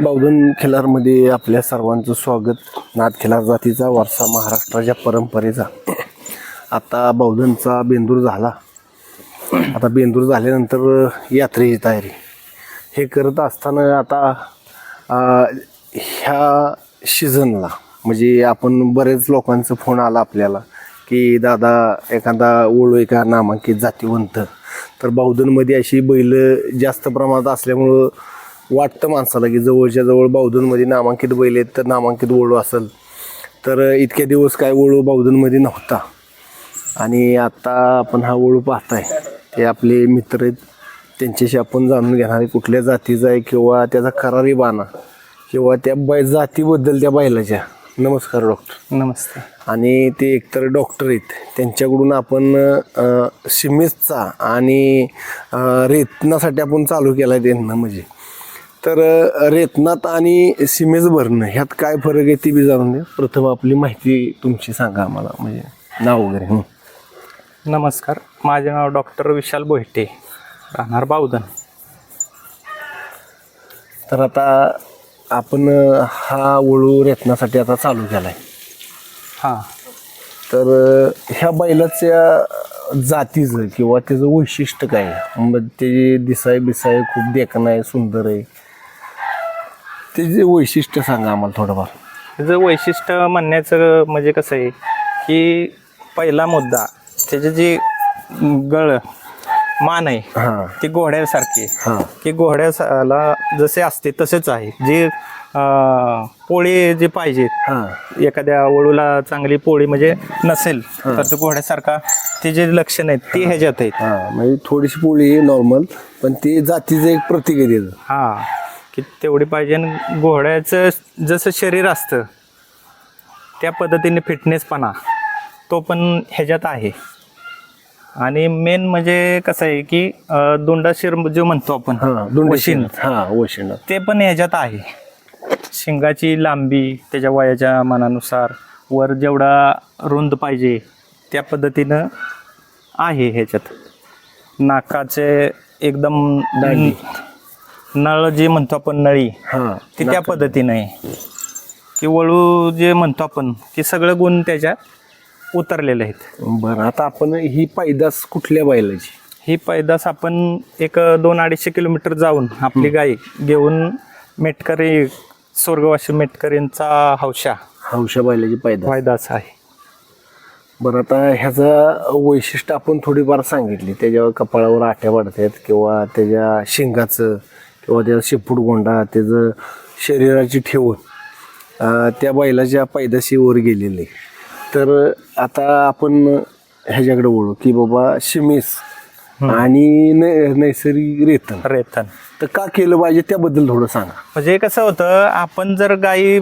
बावधन खिलारमध्ये आपल्या सर्वांचं स्वागत. नाथ खिलार जातीचा वारसा महाराष्ट्राच्या परंपरेचा. आता बावधनचा बेंदूर झाला. आता बेंदूर झाल्यानंतर यात्रेची तयारी. हे करत असताना आता ह्या सीझनला म्हणजे आपण बरेच लोकांचा फोन आला आपल्याला. की दादा एखादा ओळू एका नामांकित जातीवंत. तर बावधनमध्ये अशी बैल जास्त प्रमाणात असल्यामुळं वाटतं माणसाला की जवळच्या जवळ बावधनमध्ये नामांकित बैल आहेत तर नामांकित ओळू असेल. तर इतके दिवस काय ओळू बावधनमध्ये नव्हता. आणि आत्ता आपण हा ओळू पाहताय. ते आपले मित्र आहेत. त्यांच्याशी आपण जाणून घेणार आहे कुठल्या जातीचा आहे किंवा त्याचा करारी बाणा किंवा त्या बै जातीबद्दल त्या बैलाच्या. नमस्कार डॉक्टर नमस्ते. आणि ते एकतर डॉक्टर आहेत त्यांच्याकडून आपण सिमेसचा आणि रेतनासाठी आपण चालू केला आहे त्यांना म्हणजे. तर रेतनात आणि सिमेस भरणं ह्यात काय फरक आहे ती बी जाणून घ्या प्रथम आपली माहिती तुमची सांगा आम्हाला म्हणजे नाव वगैरे. नमस्कार. माझे नाव डॉक्टर विशाल बोहिटे. राहणार बावधन. तर आता आपण अ, हा वळू रेतनासाठी आता चालू केला आहे हां. तर अ, ह्या बैलाच्या जातीचं किंवा त्याचं वैशिष्ट्य काय? आहे? मग ते दिसाय बिसाय खूप देखणं आहे सुंदर आहे. त्याचे वैशिष्ट्य सांगा आम्हाला थोडंफार. त्याचं वैशिष्ट्य म्हणण्याचं म्हणजे कसं आहे की पहिला मुद्दा त्याचे जे गळ मान आहे. हां. ती घोड्यासारखी आहे. हां. की घोड्याला जसे असते तसेच आहे. जे अं, पोळी जे पाहिजे हां. एखाद्या वळूला चांगली पोळी म्हणजे नसेल तर तो घोड्यासारखा ते जे लक्षण आहेत ते ह्याच्यात आहेत. हां. म्हणजे थोडीशी पोळी नॉर्मल पण ते जातीचं एक प्रतीक आहे त्याचं. हा. की तेवढी पाहिजे आणि घोड्याचं जसं शरीर असतं त्या पद्धतीने फिटनेसपणा तो पण ह्याच्यात आहे. आणि मेन म्हणजे कसं आहे की अं, दोंडाशीर जो म्हणतो आपण हां वशिंड. हां वशिंड ते पण ह्याच्यात आहे. शिंगाची लांबी त्याच्या वयाच्या मानानुसार वर जेवढा रुंद पाहिजे त्या पद्धतीनं आहे ह्याच्यात. नाकाचे एकदम दांडी. नळ जे म्हणतो आपण नळी हां ती त्या पद्धतीनं आहे. की वळू जे म्हणतो आपण की सगळं गुण त्याच्यात उतरलेले आहेत. बरं आता आपण ही पैदास कुठल्या बैलाची? ही पैदास आपण एक दोन अडीचशे किलोमीटर जाऊन आपली गाय घेऊन मेटकरी स्वर्गवासी मेटकरींचा हौशा हौशा बैलाची पैदास पैदास आहे. बरं आता ह्याचं वैशिष्ट्य आपण थोडीफार सांगितली. त्याच्यावर कपाळावर आट्या पडतात किंवा त्याच्या शिंगाचं किंवा त्याचा शेपूट गोंडा त्याचं शरीराची ठेवून अं, त्या बैलाच्या पैदाशीवर गेलेले. तर आता आपण ह्याच्याकडे वळू की बाबा शिमेस आणि न- नैसर्गिक रेतन रेतन तर का केलं पाहिजे त्याबद्दल थोडं सांगा म्हणजे कसं होतं आपण जर गाई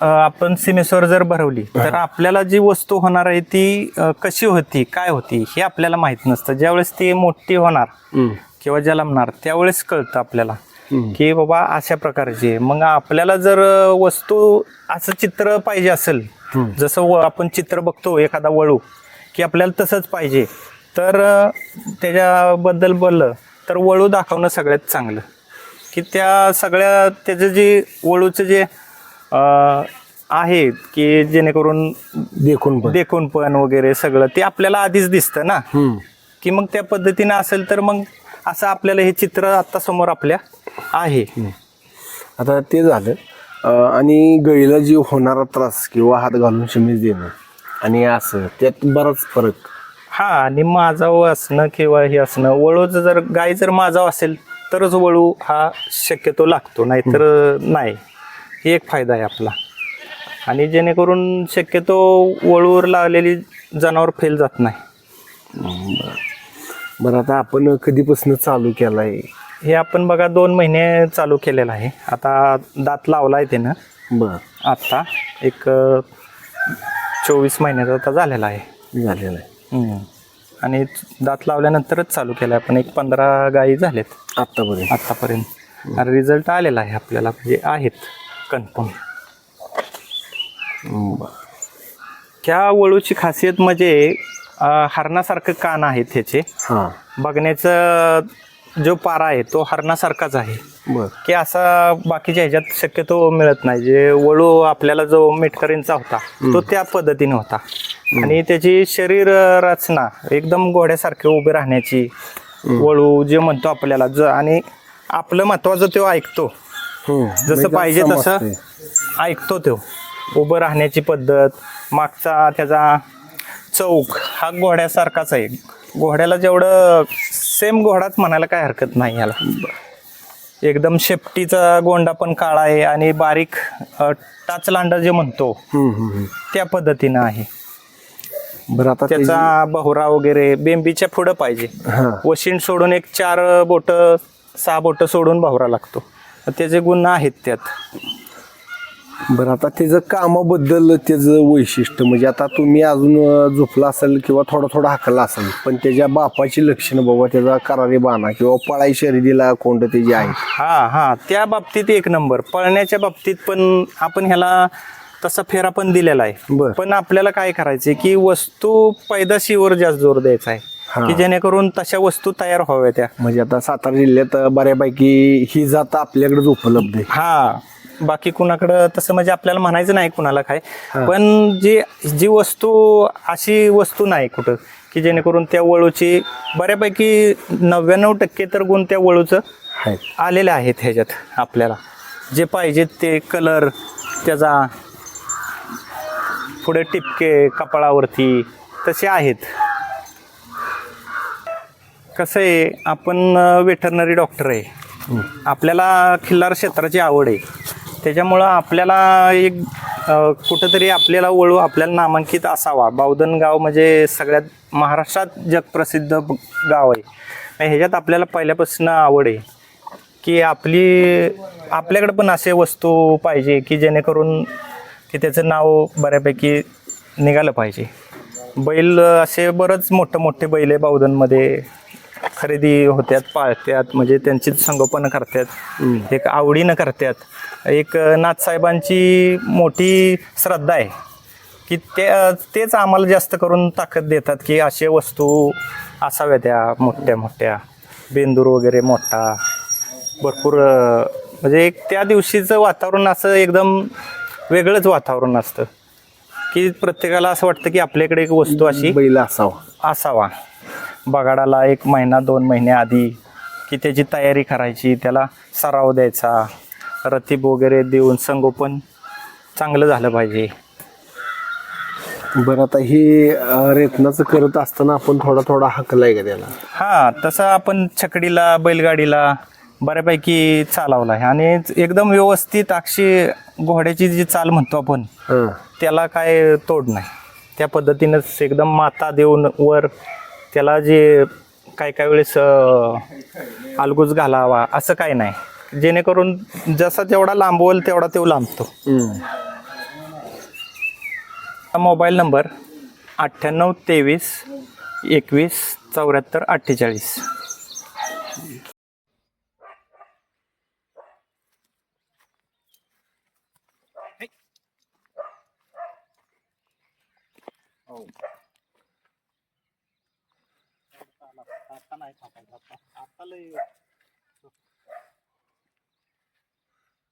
अ, आपण सीमेश्वर जर भरवली तर आपल्याला जी वस्तू होणार आहे ती अ, कशी होती काय होती हे आपल्याला माहीत नसतं ज्यावेळेस ती मोठी होणार हम्म. किंवा जन्मणार त्यावेळेस कळतं आपल्याला. की बाबा अशा प्रकारची आहे मग आपल्याला जर अ, वस्तू असं चित्र पाहिजे असेल. जसं व- आपण चित्र बघतो एखादा वळू की आपल्याला तसंच पाहिजे. तर त्याच्याबद्दल बोललं तर वळू दाखवणं सगळ्यात चांगलं. की त्या सगळ्या त्याचं जे वळूचं जे आहे की जेणेकरून देखून पण. देखून पण वगैरे सगळं ते आपल्याला आधीच दिसतं ना. की मग त्या पद्धतीनं असेल तर मग असं आपल्याला हे चित्र आत्ता समोर आपल्या आहे. आता ते झालं. आणि गळीला जी होणारा त्रास किंवा हात घालून शमीज देणं. आणि असं त्यात बराच फरक. हा आणि माझाव असणं किंवा हे असणं वळूचं जर गाय जर माझाव असेल तरच वळू हा शक्यतो लागतो नाहीतर नाही. हे एक फायदा आहे आपला. आणि जेणेकरून शक्यतो वळूवर लावलेली जनावर फेल जात नाही. बरं आता आपण कधीपासून चालू केलाय? हे आपण बघा दोन महिने चालू केलेलं आहे. आता दात लावला आहे त्यानं. बर. आत्ता एक चोवीस महिन्याचा आता झालेला आहे. झालेलं आहे. हम्म. आणि दात लावल्यानंतरच चालू केलं आपण. एक पंधरा गायी झालेत. आत्तापर्यंत. आत्तापर्यंत. आणि रिझल्ट आलेला आहे आपल्याला म्हणजे आहेत. कन्फर्म बरं. त्या वळूची खासियत म्हणजे अं, हरणासारखं कान आहेत त्याचे हां. बघण्याचं जो पारा आहे तो हरणासारखाच आहे. बर. की असा बाकीच्या ह्याच्यात शक्यतो मिळत नाही. जे वळू आपल्याला जो मेटकरींचा होता तो त्या पद्धतीने होता. आणि त्याची शरीर रचना एकदम घोड्यासारखे उभे राहण्याची वळू जे म्हणतो आपल्याला ज आणि आपलं महत्वाचं तो ऐकतो. हम्म. जसं म्हणजे पाहिजे तसं. ऐकतो तो. उभं राहण्याची पद्धत मागचा त्याचा चौक हा घोड्यासारखाच आहे. घोड्याला जेवढं सेम घोडाच म्हणायला काय हरकत नाही याला. एकदम शेपटीचा गोंडा पण काळा आहे आणि बारीक टाचलांडा जे म्हणतो. त्या पद्धतीनं आहे. बरं आता त्याची- बहुरा वगैरे बेंबीच्या पुढं पाहिजे. वशीण सोडून एक चार बोट सहा बोट सोडून भावरा लागतो. त्याचे गुण आहेत त्यात. बरं आता त्याचं कामाबद्दल त्याचं वैशिष्ट्य म्हणजे आता तुम्ही अजून झोपला असेल किंवा थोडा थोडा हाकला असेल पण त्याच्या बापाची लक्षणं बाबा त्याचा करारी बाणा किंवा पळाई शर्यतीला कोंड त्याची आहेत हा हा त्या बाबतीत एक नंबर. पळण्याच्या बाबतीत पण आपण ह्याला तसा फेरा पण दिलेला आहे. बर. पण आपल्याला काय करायचंय की वस्तू पैदाशीवर जास्त जोर द्यायचा आहे. की जेणेकरून तशा वस्तू तयार व्हाव्या त्या. म्हणजे आता सातारा जिल्ह्यात बऱ्यापैकी ही जात आपल्याकडेच उपलब्ध आहे. हा. बाकी कुणाकडं तसं म्हणजे आपल्याला म्हणायचं नाही कुणाला काय. पण जी जी वस्तू अशी वस्तू नाही कुठं की जेणेकरून त्या वळूची बऱ्यापैकी नव्याण्णव टक्के तर गुण त्या वळूचं आहेत आलेले आहेत ह्याच्यात आपल्याला. जे पाहिजेत ते कलर त्याचा पुढे टिपके कपाळावरती तसे आहेत. कसं आहे आपण वेटरनरी डॉक्टर आहे. आपल्याला खिल्लार क्षेत्राची आवड आहे. त्याच्यामुळं आपल्याला एक कुठंतरी आपल्याला वळू आपल्याला नामांकित असावा. बावधन गाव म्हणजे सगळ्यात महाराष्ट्रात जगप्रसिद्ध गाव आहे. आणि ह्याच्यात आपल्याला पहिल्यापासून आवड आहे की आपली आपल्याकडे पण असे वस्तू पाहिजे की जेणेकरून की त्याचं नाव बऱ्यापैकी निघालं पाहिजे. बैल असे बरंच मोठं मोठे बैल आहे बावधनमध्ये. खरेदी होत्यात पाळत्यात म्हणजे त्यांची संगोपन करतात एक आवडीनं करतात एक नाथसाहेबांची मोठी श्रद्धा आहे. की ते तेच आम्हाला जास्त करून ताकद देतात की असे वस्तू असाव्या त्या मोठ्या मोठ्या. बेंदूर वगैरे मोठा. भरपूर म्हणजे एक त्या दिवशीचं वातावरण असं एकदम वेगळंच वातावरण असतं. की प्रत्येकाला असं वाटतं की आपल्याकडे एक वस्तू अशी बैल असावा. असावा. बगाडाला एक महिना दोन महिने आधी की त्याची तयारी करायची त्याला सराव द्यायचा. रतीब वगैरे देऊन संगोपन चांगलं झालं पाहिजे. बरं आता हे रेतनाचं करत असताना आपण थोडा थोडा हकलाय का त्याला? हां तसं आपण छकडीला बैलगाडीला बऱ्यापैकी चालवला आहे आणि एकदम व्यवस्थित अक्षी घोड्याची जी चाल म्हणतो आपण त्याला काय तोड नाही. त्या पद्धतीनंच एकदम माता देऊन वर त्याला जे काय काय वेळेस अलगूज घालावा असं काय नाही. जेणेकरून जसा तेवढा लांबवल तेवढा तो लांबतो. मोबाईल नंबर अठ्ठ्याण्णव तेवीस एकवीस चौऱ्याहत्तर अठ्ठेचाळीस